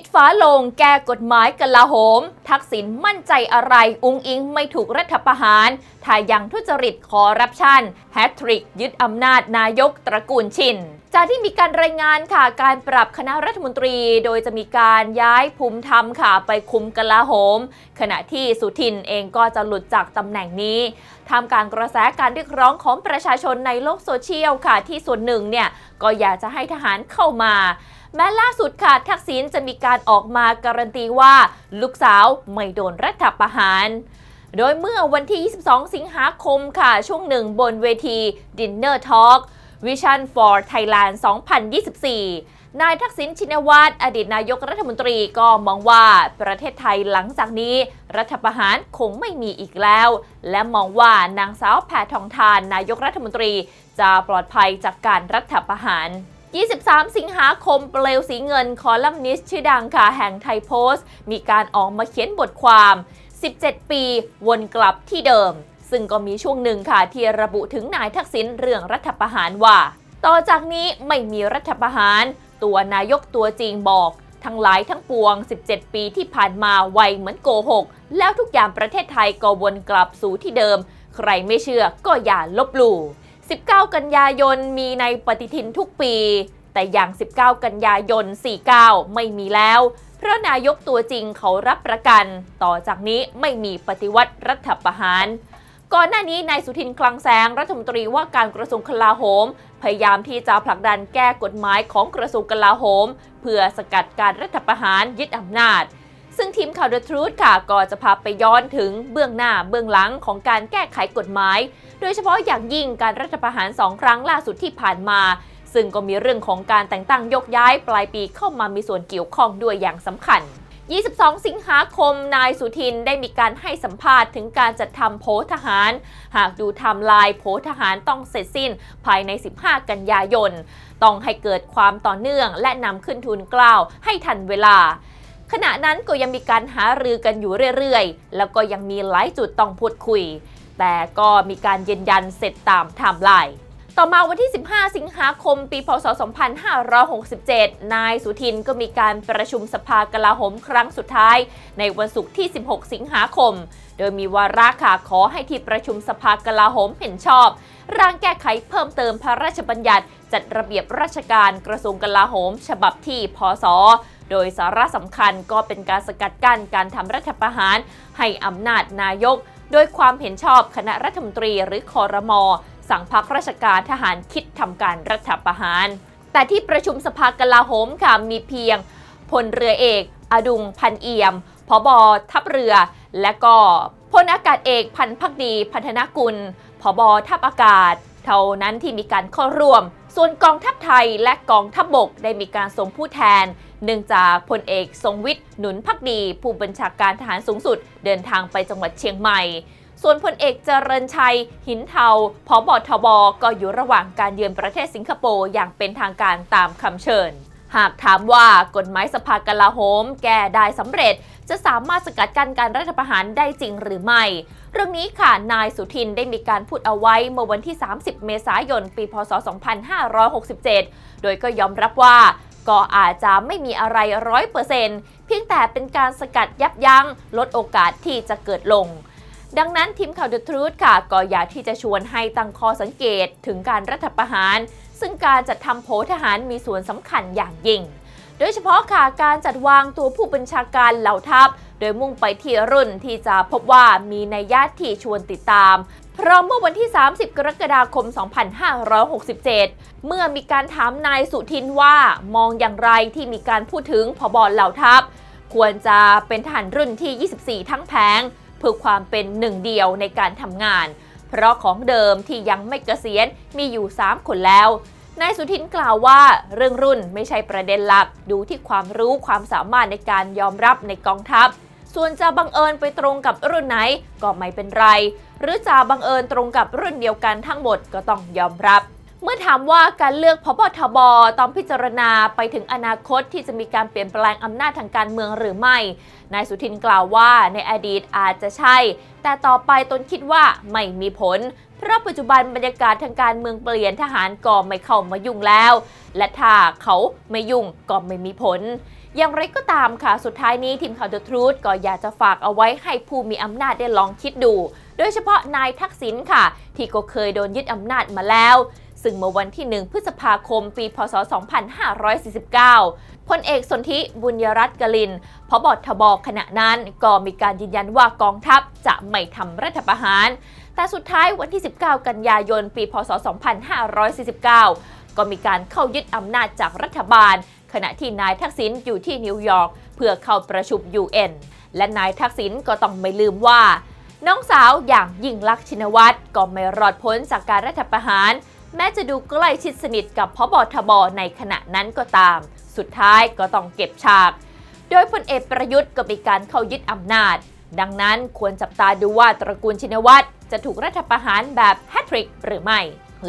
ดฟ้าโลงแก้กฎหมายกลาโหม ทักษิณมั่นใจอะไร อุงอิงไม่ถูกรัฐประหารถ้ายังทุจริตคอร์รัปชันแฮตทริก ยึดอำนาจนายกตระกูลชินจากที่มีการรายงานค่ะการปรับคณะรัฐมนตรี โดยจะมีการย้ายภูมิธรรมค่ะไปคุมกลาโหม ขณะที่สุทินเองก็จะหลุดจากตำแหน่งนี้ทำการกระแสการเรียกร้องของประชาชนในโลกโซเชียลค่ะ ที่ส่วนหนึ่งเนี่ยก็อยากจะให้ทหารเข้ามา แม้ล่าสุดค่ะทักษิณจะมีการออกมาการันตีว่า ลูกสาวไม่โดนรัฐประหาร โดยเมื่อวันที่ 22 สิงหาคมค่ะ ช่วงหนึ่งบนเวที Dinner Talk Vision for Thailand 2024 นายทักษิณชินวัตรอดีตนายกรัฐมนตรีก็มองว่าประเทศไทยหลังจากนี้ รัฐประหารคงไม่มีอีกแล้ว และมองว่านางสาวแพทองทานนายกรัฐมนตรี จะปลอดภัยจากการรัฐประหาร23 สิงหาคมเปลวสีเงินคอลัมนิสต์ชื่อดังค่ะแห่งไทยโพสต์ มีการออกมาเขียนบทความ 17 ปี วนกลับที่เดิม ซึ่งก็มีช่วงหนึ่งค่ะที่ระบุถึงนายทักษิณเรื่องรัฐประหารว่า ต่อจากนี้ไม่มีรัฐประหาร ตัวนายกตัวจริงบอก ทั้งหลายทั้งปวง 17 ปีที่ผ่านมาไวเหมือนโกหก แล้วทุกอย่างประเทศไทยก็วนกลับสู่ที่เดิม ใครไม่เชื่อก็อย่าลบหลู่19 กันยายนมีในปฏิทินทุกปี แต่อย่าง 19 กันยายน 49 ไม่มีแล้วเพราะนายกตัวจริงเขารับประกัน ต่อจากนี้ไม่มีปฏิวัติรัฐประหาร ก่อนหน้านี้นายสุทินคลังแสงรัฐมนตรีว่าการกระทรวงกลาโหม พยายามที่จะผลักดันแก้กฎหมายของกระทรวงกลาโหม เพื่อสกัดการรัฐประหารยึดอำนาจ ซึ่งทีมข่าว The Truth ค่ะก็จะพาไปย้อนถึงเบื้องหน้าเบื้องหลังของการแก้ไขกฎหมาย โดยเฉพาะอย่างยิ่งการรัฐประหารสองครั้งล่าสุดที่ผ่านมา ซึ่งก็มีเรื่องของการแต่งตั้งยกย้ายปลายปีเข้ามามีส่วนเกี่ยวข้องด้วยอย่างสำคัญ 22 สิงหาคม นายสุทินได้มีการให้สัมภาษณ์ถึงการจัดทำโพทหาร หากดูไทม์ไลน์โพทหารต้องเสร็จสิ้นภายใน 15 กันยายน ต้องให้เกิดความต่อเนื่องและนำขึ้นทุนกล้าวให้ทันเวลาขณะนั้นก็ยังมีการหารือกันอยู่เรื่อยๆ แล้วก็ยังมีหลายจุดต้องพูดคุย แต่ก็มีการยืนยันเสร็จตามไทม์ไลน์ ต่อมาวันที่ 15 สิงหาคม ปีพศ 2567 นายสุทินก็มีการประชุมสภากลาโหมครั้งสุดท้าย ในวันศุกร์ที่ 16 สิงหาคม โดยมีวาระค่ะขอให้ที่ประชุมสภากลาโหมเห็นชอบ ร่างแก้ไขเพิ่มเติมพระราชบัญญัติ จัดระเบียบราชการกระทรวงกลาโหม ฉบับที่พศโดยสาระสำคัญก็เป็นการสกัดกั้นการทำรัฐประหาร ให้อำนาจนายก โดยความเห็นชอบคณะรัฐมนตรีหรือคอรมอ สั่งพักราชการทหารคิดทำการรัฐประหาร แต่ที่ประชุมสภากลาโหมค่ะมีเพียงพลเรือเอก อดุงพันเอี่ยมพบทัพเรือ และก็พลอากาศเอกพันพักดี พัฒนากุลพบทัพอากาศ เท่านั้นที่มีการเข้าร่วม ส่วนกองทัพไทยและกองทัพบบกได้มีการส่งผู้แทน เนื่องจากพลเอกทรงวิทย์หนุนพักดี ผู้บัญชาการทหารสูงสุด เดินทางไปจังหวัดเชียงใหม่ ส่วนพลเอกเจริญชัย หินเทาพบทบก็อยู่ระหว่างการเยือนประเทศสิงคโปร์อย่างเป็นทางการตามคำเชิญ หากถามว่ากฎหมายสภากลาโหม แก้ได้สำเร็จ จะสามารถสกัดกั้นการรัฐประหารได้จริงหรือไม่ เรื่องนี้ค่ะนายสุทินได้มีการพูดเอาไว้เมื่อวันที่ 30 เมษายน ปี พศ 2567 โดยก็ยอมรับว่าก็อาจจะไม่มีอะไรร้อยเปอร์เซ็นต์เพียงแต่เป็นการสกัดยับยั้งลดโอกาสที่จะเกิดลง ดังนั้นทีมข่าว The Truth ค่ะ ก็อยากที่จะชวนให้ตั้งข้อสังเกตถึงการรัฐประหาร ซึ่งการจัดทำโผทหารมีส่วนสำคัญอย่างยิ่ง โดยเฉพาะค่ะการจัดวางตัวผู้บัญชาการเหล่าทัพ โดยมุ่งไปที่รุ่นที่จะพบว่ามีในัยยะที่ชวนติดตามเพราะเมื่อวันที่ 30 กรกฎาคม 2567 เมื่อมีการถามนายสุทินว่ามองอย่างไรที่มีการพูดถึงพบเหล่าทัพ ควรจะเป็นทหารรุ่นที่ 24 ทั้งแผง เพื่อความเป็นหนึ่งเดียวในการทำงาน เพราะของเดิมที่ยังไม่เกษียณมีอยู่ 3 คนแล้วนายสุทินกล่าวว่าเรื่องรุ่นไม่ใช่ประเด็นหลักดูที่ความรู้ความสามารถในการยอมรับในกองทัพ ส่วนจะบังเอิญไปตรงกับรุ่นไหนก็ไม่เป็นไร หรือจะบังเอิญตรงกับรุ่นเดียวกันทั้งหมดก็ต้องยอมรับ เมื่อถามว่าการเลือกพบทบต้องพิจารณาไปถึงอนาคตที่จะมีการเปลี่ยนแปลงอำนาจทางการเมืองหรือไม่ นายสุทินกล่าวว่าในอดีตอาจจะใช่ แต่ต่อไปตนคิดว่าไม่มีผล เพราะปัจจุบันบรรยากาศทางการเมืองเปลี่ยนทหารก็ไม่เข้ามายุ่งแล้ว และถ้าเขาไม่ยุ่งก็ไม่มีผล อย่างไรก็ตามค่ะสุดท้ายนี้ทีมข่าว The Truth ก็อยากจะฝากเอาไว้ให้ผู้มีอำนาจได้ลองคิดดู โดยเฉพาะนายทักษิณค่ะ ที่ก็เคยโดนยึดอำนาจมาแล้ว ซึ่งเมื่อวันที่ 1 พฤษภาคม ปี พศ 2549 พลเอกสนธิบุญยรัตน์กลินพบทบขณะนั้นก็มีการยืนยันว่ากองทัพจะไม่ทำรัฐประหาร แต่สุดท้ายวันที่ 19 กันยายน ปี พศ 2549 ก็มีการเข้ายึดอำนาจจากรัฐบาล ขณะที่นายทักษิณอยู่ที่นิวยอร์กเพื่อเข้าประชุม UN และนายทักษิณก็ต้องไม่ลืมว่า น้องสาวอย่างยิ่งลักษณ์ชินวัตรก็ไม่รอดพ้นจากการรัฐประหาร แม้จะดูใกล้ชิดสนิทกับพบทบในขณะนั้นก็ตาม สุดท้ายก็ต้องเก็บฉาก โดยพลเอกประยุทธ์ก็มีการเข้ายึดอำนาจ ดังนั้นควรจับตาดูว่าตระกูลชินวัตรจะถูกรัฐประหารแบบแฮตทริกหรือไม่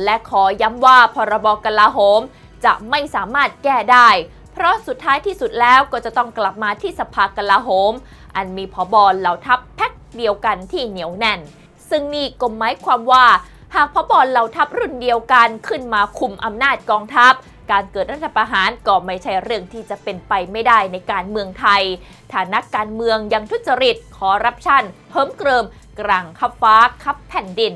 และขอย้ำว่าพรบกลาโหม จะไม่สามารถแก้ได้ เพราะสุดท้ายที่สุดแล้วก็จะต้องกลับมาที่สภากลาโหม อันมีพบเหล่าทัพแพ็คเดียวกันที่เหนียวแน่น ซึ่งนี่ก็หมายความว่า หากพบอลเหล่าทัพรุ่นเดียวกันขึ้นมาคุมอำนาจกองทัพ การเกิดรัฐประหารก็ไม่ใช่เรื่องที่จะเป็นไปไม่ได้ในการเมืองไทย ฐานักการเมืองยังทุจริตคอร์รัปชันเพิ่มเกริมกลางคับฟ้าคับแผ่นดิน